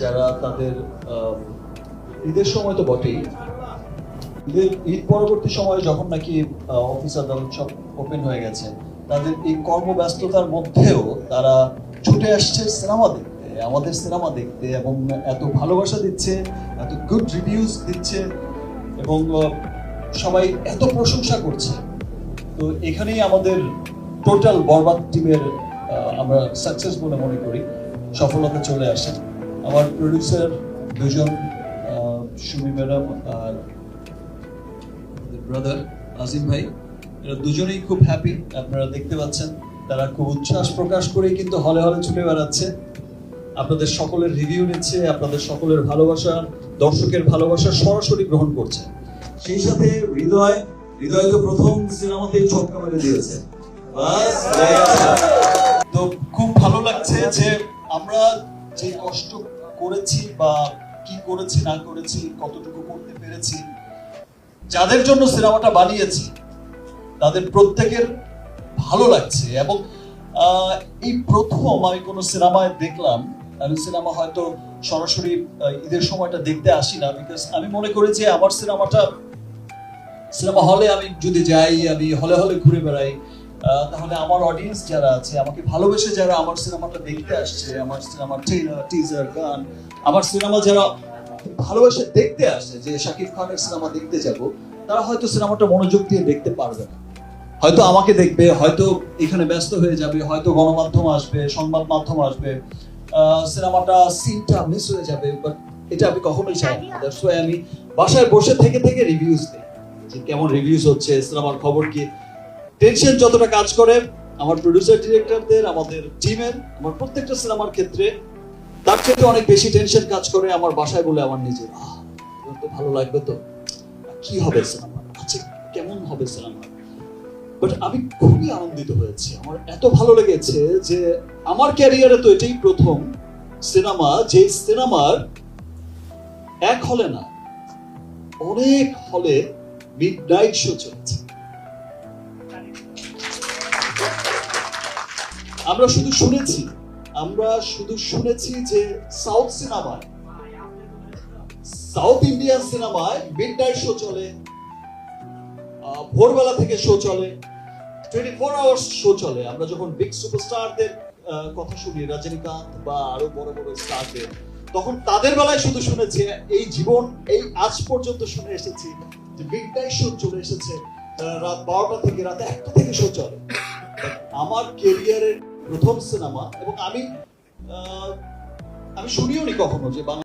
যারা তাদের ঈদের সময় তো বটেই। ঈদের, ঈদ পরবর্তী সময়ে যখন নাকি অফিস আদালত সব ওপেন হয়ে গেছে, তাদের এই কর্মব্যস্ততার মধ্যেও তারা ছুটে আসছে সিনেমা দেখতে, আমাদের সিনেমা দেখতে এবং এত ভালোবাসা দিচ্ছে, এত গুড রিভিউজ দিচ্ছে এবং সবাই এত প্রশংসা করছে। তো এখানেই আমাদের টোটাল বরবাদ টিমের আমরা সাকসেস বলে মনে করি। সফলতা চলে আসে। আমার প্রডিউসার দুজন সুমি ম্যাডাম আর ব্রাদার আজিম ভাই, এরা দুজনেই খুব হ্যাপি আপনারা দেখতে পাচ্ছেন। তারা খুব উচ্ছ্বাস প্রকাশ করেই কিন্তু হলে হলে ছুটে বেড়াচ্ছে। আপনাদের সকলের রিভিউ নিচ্ছে, আপনাদের সকলের ভালোবাসা, দর্শকের ভালোবাসা সরাসরি গ্রহণ করছে। সেই সাথে হৃদয় হৃদয় তো প্রথম সিনেমাতেই ছক্কা মেরে দিয়েছে। তো খুব ভালো লাগছে যে আমরা যে কষ্ট করেছি বা কি করেছি, না করেছি, কতটুকু করতে পেরেছি, যাদের জন্য সিনেমাটা বানিয়েছি, তাদের প্রত্যেকের ভালো লাগছে এবং এই প্রথম আমি কোনো সিনেমায় দেখলাম, আমি সিনেমা হয়তো সরাসরি ঈদের সময়টা দেখতে আসি না বিকজ আমি মনে করি যে আমার সিনেমাটা, সিনেমা হলে আমি যদি যাই, আমি হলে হলে ঘুরে বেড়াই। তাহলে আমার অডিয়েন্স যারা আছে, আমাকে ভালোবেসে যারা আমার সিনেমাটা দেখতে আসছে, আমার সিনেমার ট্রেলার টিজার গান, আমার সিনেমা যারা ভালোবেসে দেখতে আসছে, যে শাকিব খানের সিনেমা দেখতে যাব, তারা হয়তো সিনেমাটা মনোযোগ দিয়ে দেখতে পারবে না। হয়তো আমাকে দেখবে, হয়তো এখানে ব্যস্ত হয়ে যাবে, হয়তো গণমাধ্যম আসবে, সংবাদ মাধ্যম আসবে সিনেমাটা সিনটা মিস হয়ে যাবে বাট এটা আমি কখনোই চাই না। আমি বাসায় বসে থেকে থেকে রিভিউজ দিই। যে কেমন রিভিউজ হচ্ছে, সিনেমার খবর কি টেনশন যতটা কাজ করে, আমার প্রডিউসার ডিরেক্টরদের আমাদের টিমের আমার প্রত্যেকটা সিনেমার ক্ষেত্রে, তার থেকে অনেক বেশি টেনশন কাজ করে আমার বাসায় বলে আমার নিজের ভালো লাগবে তো। কি হবে সিনেমা আচ্ছা কেমন হবে সিনেমা বাট আমি খুবই আনন্দিত হয়েছি। আমার এত ভালো লেগেছে যে আমার ক্যারিয়ারে তো এটাই প্রথম সিনেমা যে সিনেমার এক হলে না, অনেক হলে মিড নাইট শো চলছে। আমরা শুধু শুনেছি, আমরা শুধু শুনেছি যে সাউথ সিনেমায় সাউথ ইন্ডিয়ান সিনেমায় মিড নাইট শো চলে ভোরবেলা থেকে শো চলে টোয়েন্টি ফোর আওয়ার্স শো চলে। আমরা যখন বিগ সুপারস্টারদের কথা শুনি, রজনীকান্ত বা আরও বড় বড় স্টারদের তখন তাদের বেলায় শুধু শুনেছি, এই জীবন, এই আজ পর্যন্ত শুনে এসেছি যে মিড নাইট শো চলে এসেছে রাত বারোটা থেকে রাত একটা থেকে শো চলে। আমার কেরিয়ারের প্রথম সিনেমা এবং আমি আমি শুনিও নি কখনো যে বাংলা